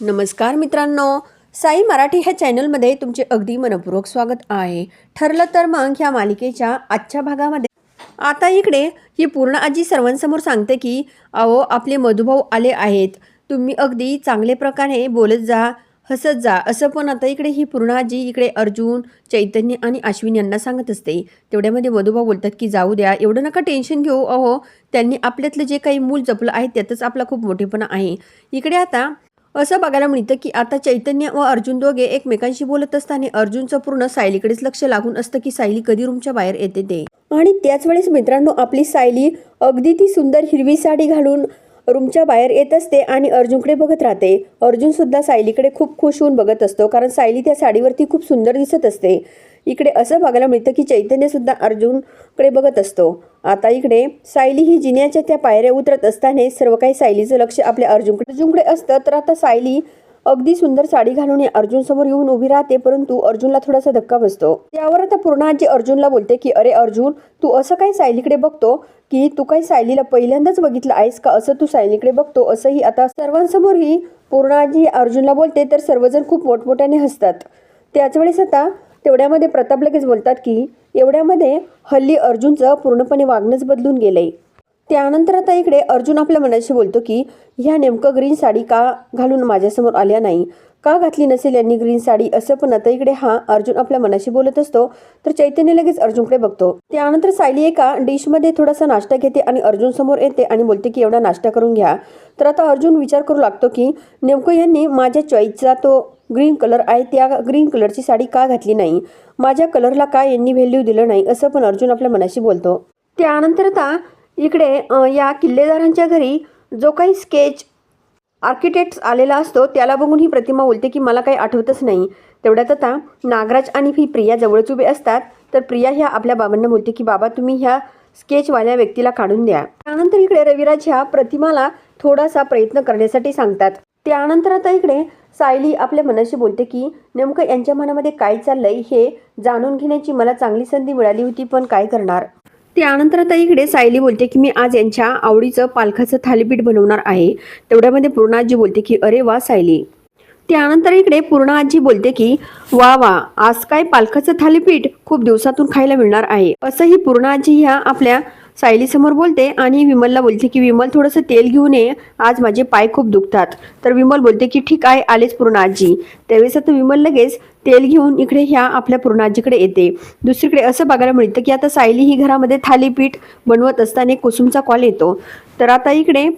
नमस्कार मित्रांनो साई मराठी ह्या चॅनलमध्ये तुमचे अगदी मनपूर्वक स्वागत आहे. ठरलं तर मग ह्या मालिकेच्या आजच्या भागामध्ये. आता इकडे ही पूर्ण आजी सर्वांसमोर सांगते की अहो आपले मधुभाऊ आले आहेत. तुम्ही अगदी चांगले प्रकारे बोलत जा हसत जा. असं पण आता इकडे ही पूर्ण आजी इकडे अर्जुन चैतन्य आणि अश्विन यांना सांगत असते. तेवढ्यामध्ये मधुभाऊ बोलतात की जाऊ द्या एवढं नका टेन्शन घेऊ. अहो त्यांनी आपल्यातलं जे काही मूल जपलं आहे त्यातच आपला खूप मोठेपणा आहे. इकडे आता असं बघायला मिळतं की आता चैतन्य व अर्जुन दोघे एकमेकांशी बोलत असताना अर्जुनचं पूर्ण सायलीकडेच लक्ष लागून असतं की सायली कधी रूमच्या बाहेर येते ते. आणि त्याच वेळेस मित्रांनो आपली सायली अगदी ती सुंदर हिरवी साडी घालून रूमच्या बाहेर येत असते आणि अर्जुनकडे बघत राहते. अर्जुन सुद्धा सायलीकडे खूप खुश होऊन बघत असतो कारण सायली त्या साडीवरती खूप सुंदर दिसत असते. इकडे असं बघायला मिळतं की चैतन्य सुद्धा अर्जुनकडे बघत असतो. आता इकडे सायली ही जिन्याच्या त्या पायऱ्या उतरत असताना सर्व काही सायलीचं लक्ष आपल्या अर्जुनकडे अर्जुनकडे असतं. तर आता सायली अगदी सुंदर साडी घालून अर्जुन समोर येऊन उभी राहते परंतु अर्जुनला थोडासा धक्का बसतो. त्यावर आता पूर्णा आजी अर्जुनला बोलते की अरे अर्जुन तू असं काय सायलीकडे बघतो की तू काही सायलीला पहिल्यांदाच बघितलं आहेस का? असं तू सायलीकडे बघतो असंही आता सर्वांसमोरही पूर्णाजी अर्जुनला बोलते तर सर्वजण खूप मोठमोठ्याने हसतात. त्याच वेळेस आता तेवढ्यामध्ये प्रताप लगेच बोलतात की एवढ्यामध्ये हल्ली अर्जुनचं पूर्णपणे वागणंच बदलून गेलंय. त्यानंतर आता इकडे अर्जुन आपल्या मनाशी बोलतो की ह्या नेमकं ग्रीन साडी का घालून माझ्यासमोर आल्या नाही? का घातली नसेल यांनी ग्रीन साडी? असं पण आता इकडे हा अर्जुन आपल्या मनाशी बोलत असतो. तर चैतन्य लगेच अर्जुनकडे बघतो. त्यानंतर सायली एका डिशमध्ये थोडासा नाश्ता घेते आणि अर्जुन समोर येते आणि बोलते की एवढा नाश्ता करून घ्या. तर आता अर्जुन विचार करू लागतो की नेमकं यांनी माझ्या चॉईसचा तो ग्रीन कलर आहे त्या ग्रीन कलरची साडी का घातली नाही? माझ्या कलरला का यांनी व्हॅल्यू दिलं नाही? असं पण अर्जुन आपल्या मनाशी बोलतो. त्यानंतर आता इकडे या किल्लेदारांच्या घरी जो काही स्केच आर्किटेक्ट आलेला असतो त्याला बघून ही प्रतिमा बोलते की मला काही आठवतच नाही. तेवढ्यात आता नागराज आणि ही प्रिया जवळच उभे असतात. तर प्रिया ह्या आपल्या बाबांना बोलते की बाबा तुम्ही ह्या स्केचवाल्या व्यक्तीला काढून द्या. त्यानंतर इकडे रविराज ह्या प्रतिमाला थोडासा प्रयत्न करण्यासाठी सांगतात. त्यानंतर आता इकडे सायली आपल्या मनाशी बोलते की नेमकं यांच्या मनामध्ये काय चाललंय हे जाणून घेण्याची मला चांगली संधी मिळाली होती पण काय करणार? त्यानंतर आता इकडे सायली बोलते की मी आज यांच्या आवडीचं पालखाचं थालीपीठ बनवणार आहे. तेवढ्यामध्ये पूर्ण आजी बोलते की अरे वा सायली. त्यानंतर इकडे पूर्ण आजी बोलते की वा वा आज काय पालखाचं थालीपीठ खूप दिवसातून खायला मिळणार आहे. असंही पूर्ण आजी ह्या आपल्या सायलीसमोर बोलते आणि विमलला बोलते की विमल थोडंसं तेल घेऊन ये. आज माझे पाय खूप दुखतात. तर विमल बोलते की ठीक आहे आलेच पूर्णाजी. त्यावेळेस आता विमल लगेच तेल घेऊन इकडे ह्या आपल्या पूर्णाजीकडे येते. दुसरीकडे असं बघायला मिळतं की आता सायली ही घरामध्ये थालीपीठ बनवत असताना एक कुसुमचा कॉल येतो. तर आता इकडे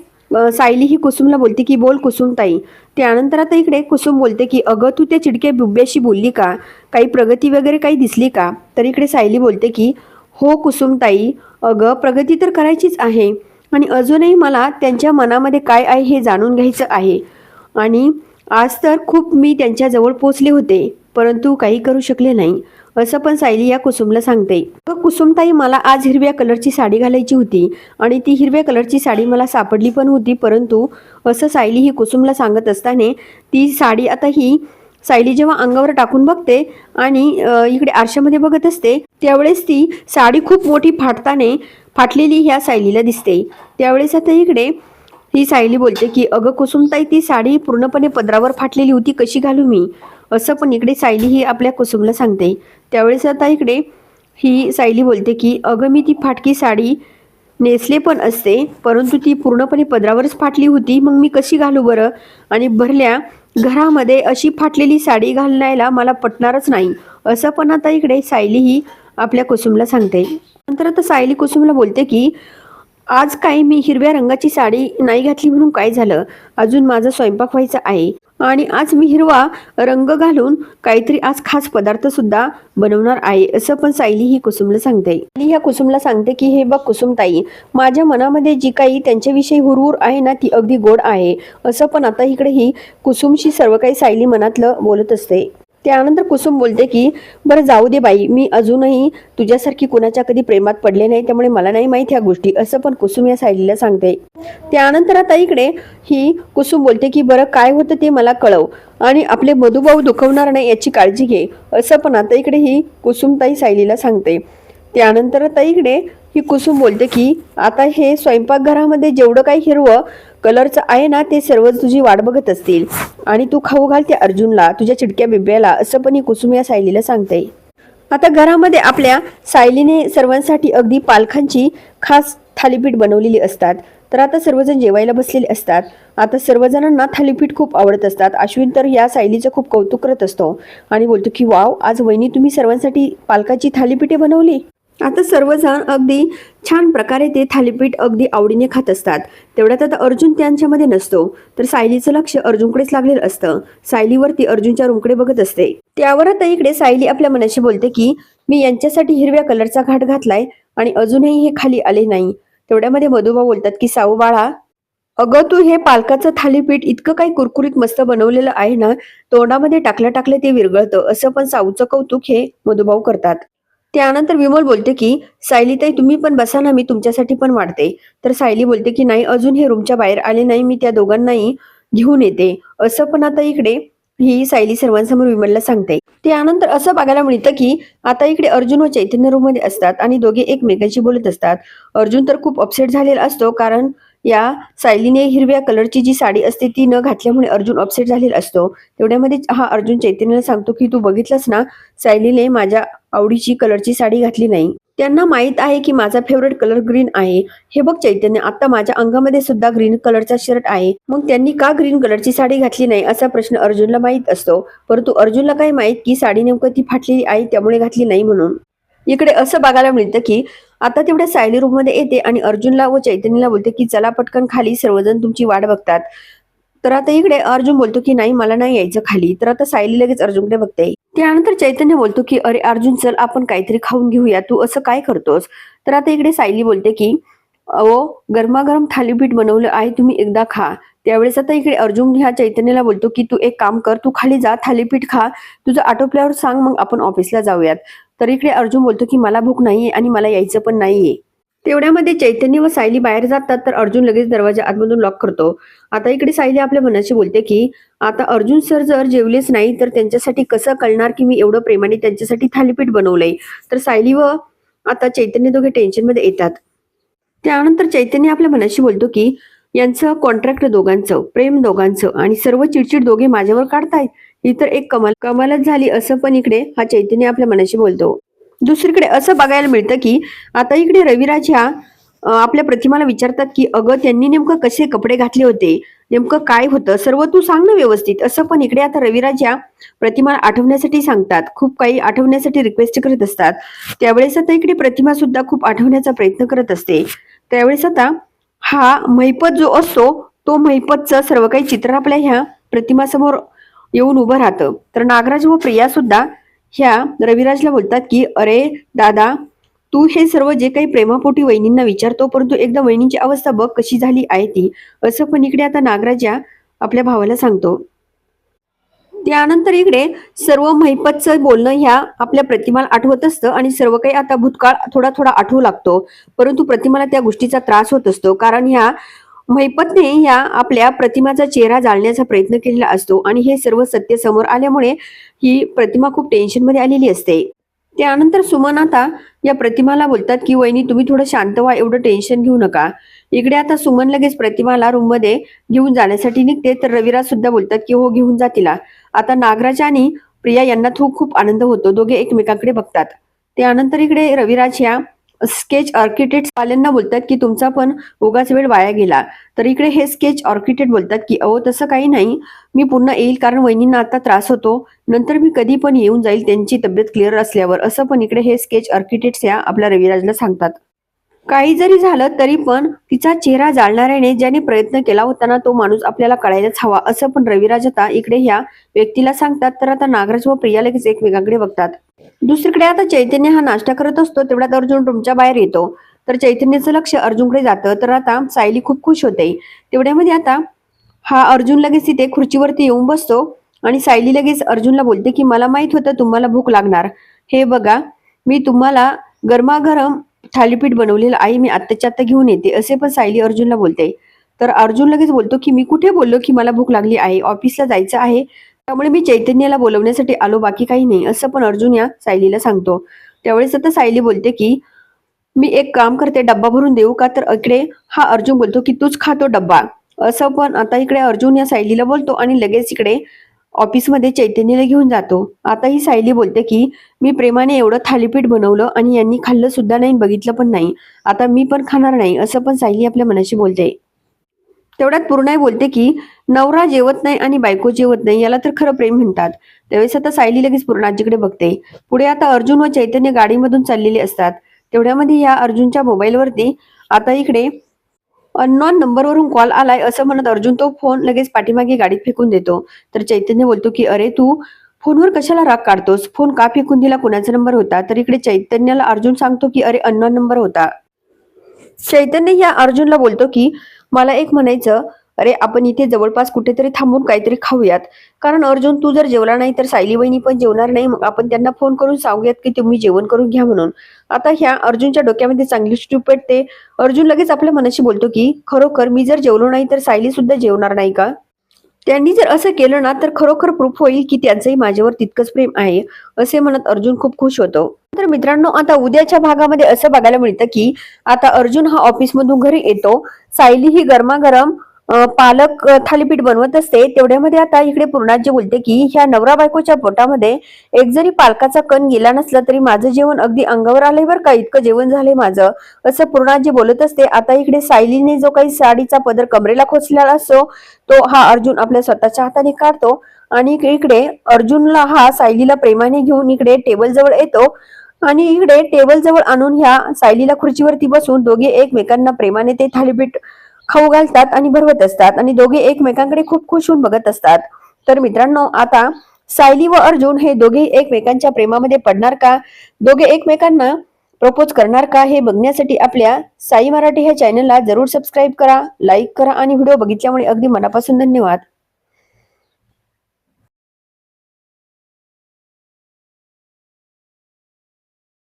सायली ही कुसुमला बोलते की बोल कुसुमताई. त्यानंतर आता इकडे कुसुम बोलते की अगं तू त्या चिडक्या बुब्ब्याशी बोलली का? काही प्रगती वगैरे काही दिसली का? तर इकडे सायली बोलते की हो कुसुमताई अगं प्रगती तर करायचीच आहे. आणि अजूनही मला त्यांच्या मनामध्ये काय आहे हे जाणून घ्यायचं आहे. आणि आज तर खूप मी त्यांच्याजवळ पोचले होते परंतु काही करू शकले नाही असं पण सायली या कुसुमला सांगते. कुसुमताई मला आज हिरव्या कलरची साडी घालायची होती आणि ती हिरव्या कलरची साडी मला सापडली पण होती परंतु असं सायली ही कुसुमला सांगत असताना ती साडी आता ही सायली जेव्हा अंगावर टाकून बघते आणि इकडे आरशामध्ये बघत असते त्यावेळेस ती साडी खूप मोठी फाटताने फाटलेली ह्या सायलीला दिसते. त्यावेळेस आता इकडे ही सायली बोलते की अगं कुसुमताई ती साडी पूर्णपणे पदरावर फाटलेली होती कशी घालू मी? असं पण इकडे सायली ही आपल्या कुसुमला सांगते. त्यावेळेस आता इकडे ही सायली बोलते की अगं मी ती फाटकी साडी नेसले पण असते परंतु ती पूर्णपणे पदरावरच फाटली होती मग मी कशी घालू बरं? आणि भरल्या घरामध्ये अशी फाटलेली साडी घालण्याला मला पटणारच नाही. असं पण आता इकडे सायली ही आपल्या कुसुमला सांगते. नंतर आता सायली कुसुमला बोलते की आज काही मी हिरव्या रंगाची साडी नाही घातली म्हणून काय झालं? अजून माझा स्वयंपाक व्हायचा आहे. आणि आज मी हिरवा रंग घालून काहीतरी आज खास पदार्थ सुद्धा बनवणार आहे असं पण सायली ही कुसुमला सांगते. आणि ह्या कुसुमला सांगते की हे बघ कुसुमताई माझ्या मनामध्ये जी काही त्यांच्याविषयी हुरहुर आहे ना ती अगदी गोड आहे. असं पण आता इकडे ही कुसुमशी सर्व काही सायली मनातलं बोलत असते. त्यानंतर कुसुम बोलते की बरं जाऊ दे बाई मी अजूनही तुझ्यासारखी कुणाच्या कधी प्रेमात पडले नाही त्यामुळे मला नाही माहीत ह्या गोष्टी असं पण कुसुम या सायलीला सांगते. त्यानंतर आता इकडे ही कुसुम बोलते की बरं काय होतं ते मला कळव आणि आपले मधुभाऊ दुखवणार नाही याची काळजी घे असं पण आता इकडे ही कुसुमताई सायलीला सांगते. त्यानंतर आता इकडे ही कुसुम बोलते की आता हे स्वयंपाकघरामध्ये जेवढं काही हिरवं कलरचं आहे ना ते सर्व तुझी वाट बघत असतील. आणि तू खाऊ घाल त्या अर्जुनला तुझ्या चिडक्या बिब्याला असं पण ही कुसुम या सायलीला सांगते. आता घरामध्ये आपल्या सायलीने सर्वांसाठी अगदी पालखांची खास थालीपीठ बनवलेली असतात. तर आता सर्वजण जेवायला बसलेले असतात. आता सर्वजणांना थालीपीठ खूप आवडत असतात. अश्विन तर या सायलीचं खूप कौतुक करत असतो. आणि बोलतो की वाव आज वहिनी तुम्ही सर्वांसाठी पालकाची थालीपीठे बनवली? आता सर्वजण अगदी छान प्रकारे ते थालीपीठ अगदी आवडीने खात असतात. तेवढ्यात आता अर्जुन त्यांच्यामध्ये नसतो. तर सायलीचं लक्ष अर्जुनकडेच लागलेलं असतं. सायलीवरती अर्जुनच्या रूमकडे बघत असते. त्यावर आता इकडे सायली आपल्या मनाशी बोलते की मी यांच्यासाठी हिरव्या कलरचा घाट घातलाय आणि अजूनही हे खाली आले नाही. तेवढ्यामध्ये मधुबा बोलतात की साऊ बाळा अगं तू हे पालकाचं थालीपीठ इतकं काही कुरकुरीत मस्त बनवलेलं आहे ना तोंडामध्ये टाकलं टाकलं ते विरघळतं असं पण साऊचं कौतुक हे मधुभाऊ करतात. त्यानंतर विमल बोलते की सायलीताई तुम्ही पण बसा ना मी तुमच्यासाठी पण वाढते. तर सायली बोलते की नाही अजून हे रूमच्या बाहेर आले नाही मी त्या दोघांनाही घेऊन येते. असं पण आता इकडे ही सायली सर्वांसमोर विमलला सांगते. त्यानंतर असं बघायला मिळतं की आता इकडे अर्जुन व चैतन्य रूममध्ये असतात आणि दोघे एकमेकांशी बोलत असतात. अर्जुन तर खूप अपसेट झालेला असतो कारण या सायलीने हिरव्या कलरची जी साडी असते ती न घातल्यामुळे अर्जुन अपसेट झालेला असतो. तेवढ्यामध्ये हा अर्जुन चैतन्याला सांगतो की तू बघितलंस ना सायलीने माझ्या आवडीची कलरची साडी घातली नाही. त्यांना माहीत आहे की माझा फेवरेट कलर ग्रीन आहे. हे बघ चैतन्य आता माझ्या अंगामध्ये सुद्धा ग्रीन कलरचा शर्ट आहे. मग त्यांनी का ग्रीन कलरची साडी घातली नाही असा प्रश्न अर्जुनला माहीत असतो. परंतु अर्जुनला काय माहीत की साडी नेमकं ती फाटलेली आहे त्यामुळे घातली नाही म्हणून. इकडे असं बघायला मिळतं की आता तेवढ्या सायली रूममध्ये येते आणि अर्जुनला व चैतन्यला बोलते की चला पटकन खाली सर्वजण तुमची वाट बघतात. तर आता इकडे अर्जुन बोलतो की नाही मला नाही यायचं खाली. तर आता सायली लगेच अर्जुनकडे बघते. त्यानंतर चैतन्य बोलतो की अरे अर्जुन चल आपण काहीतरी खाऊन घेऊया. तू असं काय करतोस? तर आता इकडे सायली बोलते की अहो गरमागरम थालीपीठ बनवलं आहे तुम्ही एकदा खा. त्यावेळेस आता इकडे अर्जुन ह्या चैतन्याला बोलतो की तू एक काम कर तू खाली जा थालीपीठ खा. तुझं आटोपल्यावर सांग मग आपण ऑफिसला जाऊयात. तर इकडे अर्जुन बोलतो की मला भूक नाहीये आणि मला यायचं पण नाहीये. तेवढ्यामध्ये चैतन्य व सायली बाहेर जातात तर अर्जुन लगेच दरवाजा आतमधून लॉक करतो. आता इकडे सायली आपल्या मनाशी बोलते की आता अर्जुन सर जर जेवलेच नाही तर त्यांच्यासाठी कसं कळणार की मी एवढं प्रेमाने त्यांच्यासाठी थालीपीठ बनवलंय? तर सायली व आता चैतन्य दोघे टेन्शनमध्ये येतात. त्यानंतर चैतन्य आपल्या मनाशी बोलतो की यांचं कॉन्ट्रॅक्ट दोघांचं प्रेम दोघांचं आणि सर्व चिडचिड दोघे माझ्यावर काढतायत. ही तर एक कमाल कमालच झाली असं पण इकडे हा चैतन्य आपल्या मनाशी बोलतो. दुसरीकडे असं बघायला मिळतं की आता इकडे रविराज ह्या आपल्या प्रतिमाला विचारतात की अगं त्यांनी नेमकं कसे कपडे घातले होते? नेमकं काय होतं? सर्व तू सांग ना व्यवस्थित. असं पण इकडे आता रविराज या प्रतिमाला आठवण्यासाठी सांगतात. खूप काही आठवण्यासाठी रिक्वेस्ट करत असतात. त्यावेळेस आता इकडे प्रतिमा सुद्धा खूप आठवण्याचा प्रयत्न करत असते. त्यावेळेस आता हा महिपत जो असतो तो महिपतचं सर्व काही चित्र आपल्या ह्या प्रतिमासमोर येऊन उभं राहतं. तर नागराज व प्रिया सुद्धा ह्या रविराजला बोलतात की अरे दादा तू हे सर्व जे काही प्रेमापोटी वहिनींना विचारतो परंतु एकदा वहिनींची अवस्था बघ कशी झाली आहे ती. असं पण इकडे आता नागराज या आपल्या भावाला सांगतो. त्यानंतर इकडे सर्व महिपतचं बोलणं ह्या आपल्या प्रतिमाला आठवत असतं आणि सर्व काही आता भूतकाळ थोडा थोडा आठवू लागतो. परंतु प्रतिमाला त्या गोष्टीचा त्रास होत असतो. कारण ह्या महिपतने या आपल्या प्रतिमाचा चेहरा जाळण्याचा प्रयत्न केलेला असतो आणि हे सर्व सत्य समोर आल्यामुळे ही प्रतिमा खूप टेन्शनमध्ये आलेली असते. त्यानंतर सुमन आता या प्रतिमाला बोलतात की वहिनी तुम्ही थोडं शांत व्हा एवढं टेन्शन घेऊ नका. इकडे आता सुमन लगेच प्रतिमाला रूममध्ये घेऊन जाण्यासाठी निघते तर रविराज सुद्धा बोलतात की हो घेऊन जा तिला. आता नागराज आणि प्रिया यांना खूप खूप आनंद होतो. दोघे एकमेकांकडे बघतात. त्यानंतर इकडे रविराज या स्केच आर्किटेक्ट वाल्यांना बोलतात की तुमचा पण उगाच वेळ वाया गेला. तर इकडे हे स्केच ऑर्किटेट बोलतात की अहो तसं काही नाही. मी पुन्हा येईल कारण वहिनींना आता त्रास होतो. नंतर मी कधी पण येऊन जाईल. त्यांची तब्येत क्लिअर असल्यावर. असं पण इकडे हे स्केच ऑर्किटेट्स या आपल्या रविराजला सांगतात. काही जरी झालं तरी पण तिचा चेहरा जाळणाऱ्याने ज्याने प्रयत्न केला होता ना तो माणूस आपल्याला कळायलाच हवा असं पण रविराज आता इकडे ह्या व्यक्तीला सांगतात. तर आता नागराज व प्रिया लगेच एकमेकांकडे बघतात. दुसरीकडे आता चैतन्य हा नाश्ता करत असतो तेवढ्यात अर्जुन रूमच्या बाहेर येतो. तर चैतन्याचं लक्ष अर्जुनकडे जातं. तर आता सायली खूप खुश होते. तेवढ्यामध्ये आता हा अर्जुन लगेच तिथे खुर्चीवरती येऊन बसतो आणि सायली लगेच अर्जुनला बोलते की मला माहीत होतं तुम्हाला भूक लागणार. हे बघा मी तुम्हाला गरमागरम थालीपीठ बनवलेलं आई मी आत्ताच्या आत्ता घेऊन येते असे पण सायली अर्जुनला बोलते. तर अर्जुन लगेच बोलतो की मी कुठे बोललो की मला भूक लागली आहे? ऑफिसला जायचं आहे. त्यामुळे मी चैतन्याला बोलवण्यासाठी आलो बाकी काही नाही असं पण अर्जुन या सायलीला सांगतो. त्यावेळेस आता सायली बोलते की मी एक काम करते डब्बा भरून देऊ का? तर इकडे हा अर्जुन बोलतो की तूच खातो डब्बा. असं पण आता इकडे अर्जुन या सायलीला बोलतो आणि लगेच इकडे ऑफिसमध्ये चैतन्यला घेऊन जातो. आता ही सायली बोलते की मी प्रेमाने एवढं थालीपीठ बनवलं आणि यांनी खाल्लं सुद्धा नाही बघितलं पण नाही. आता मी पण खाणार नाही असं पण सायली आपल्या मनाशी बोलते. तेवढ्यात पूर्णाई बोलते की नवरा जेवत नाही आणि बायको जेवत नाही याला तर खरं प्रेम म्हणतात. त्यावेळेस आता सायली लगेच पूर्णाजीकडे बघते. पुढे आता अर्जुन व चैतन्य गाडीमधून चाललेले असतात. तेवढ्यामध्ये या अर्जुनच्या मोबाईलवरती आता इकडे अननॉन नंबरवरून कॉल आलाय असं म्हणत अर्जुन तो फोन लगेच पाठीमागे गाडीत फेकून देतो. तर चैतन्य बोलतो की अरे तू फोनवर कशाला राग काढतोस? फोन का फेकून दिला? कुणाचा नंबर होता? तर इकडे चैतन्याला अर्जुन सांगतो की अरे अननॉन नंबर होता. चैतन्य या अर्जुनला बोलतो की मला एक म्हणायचं अरे आपण इथे जवळपास कुठेतरी थांबून काहीतरी खाऊयात. कारण अर्जुन तू जर जेवला नाही तर सायली वहिनी पण जेवणार नाही. मग आपण त्यांना फोन करून सांगूयात की तुम्ही जेवण करून घ्या म्हणून. आता ह्या अर्जुनच्या डोक्यामध्ये चांगली स्ट्यूप पेटते. अर्जुन लगेच आपल्या मनाशी बोलतो की खरोखर मी जर जेवलो नाही तर सायली सुद्धा जेवणार नाही का? त्यांनी जर असं केलं ना तर खरोखर प्रूफ होईल की त्यांचंही माझ्यावर तितकंच प्रेम आहे असे म्हणत अर्जुन खूप खुश होतो. तर मित्रांनो आता उद्याच्या भागामध्ये असं बघायला मिळतं की आता अर्जुन हा ऑफिसमधून घरी येतो. सायली ही गरमागरम पालक थालीपीठ बनवत असते तेवढ्यामध्ये आता इकडे पूर्णाजी बोलते की ह्या नवरा बायकोच्या पोटामध्ये एक जरी पालकाचा कण गेला नसला तरी माझं जेवण अगदी अंगावर आलंय बरं का इतकं जेवण झालंय माझं. असं पूर्णाजी बोलत असते. आता इकडे सायलीने जो काही साडीचा पदर कमरेला खोचलेला असतो तो हा अर्जुन आपल्या स्वतःच्या हाताने काढतो आणि इकडे अर्जुनला हा सायलीला प्रेमाने घेऊन इकडे टेबल जवळ येतो आणि इकडे टेबल जवळ आणून ह्या सायलीला खुर्चीवरती बसून दोघे एकमेकांना प्रेमाने ते थालीपीठ खाऊ घालतात आणि भरवत असतात आणि दोघे एकमेकांकडे खूप खुश होऊन बघत असतात. तर मित्रांनो आता सायली व अर्जुन हे दोघे एकमेकांच्या प्रेमामध्ये पडणार का? दोघे एकमेकांना प्रपोज करणार का? हे बघण्यासाठी आपल्या साई मराठी ह्या चॅनलला जरूर सबस्क्राईब करा लाईक करा आणि व्हिडिओ बघितल्यामुळे अगदी मनापासून धन्यवाद.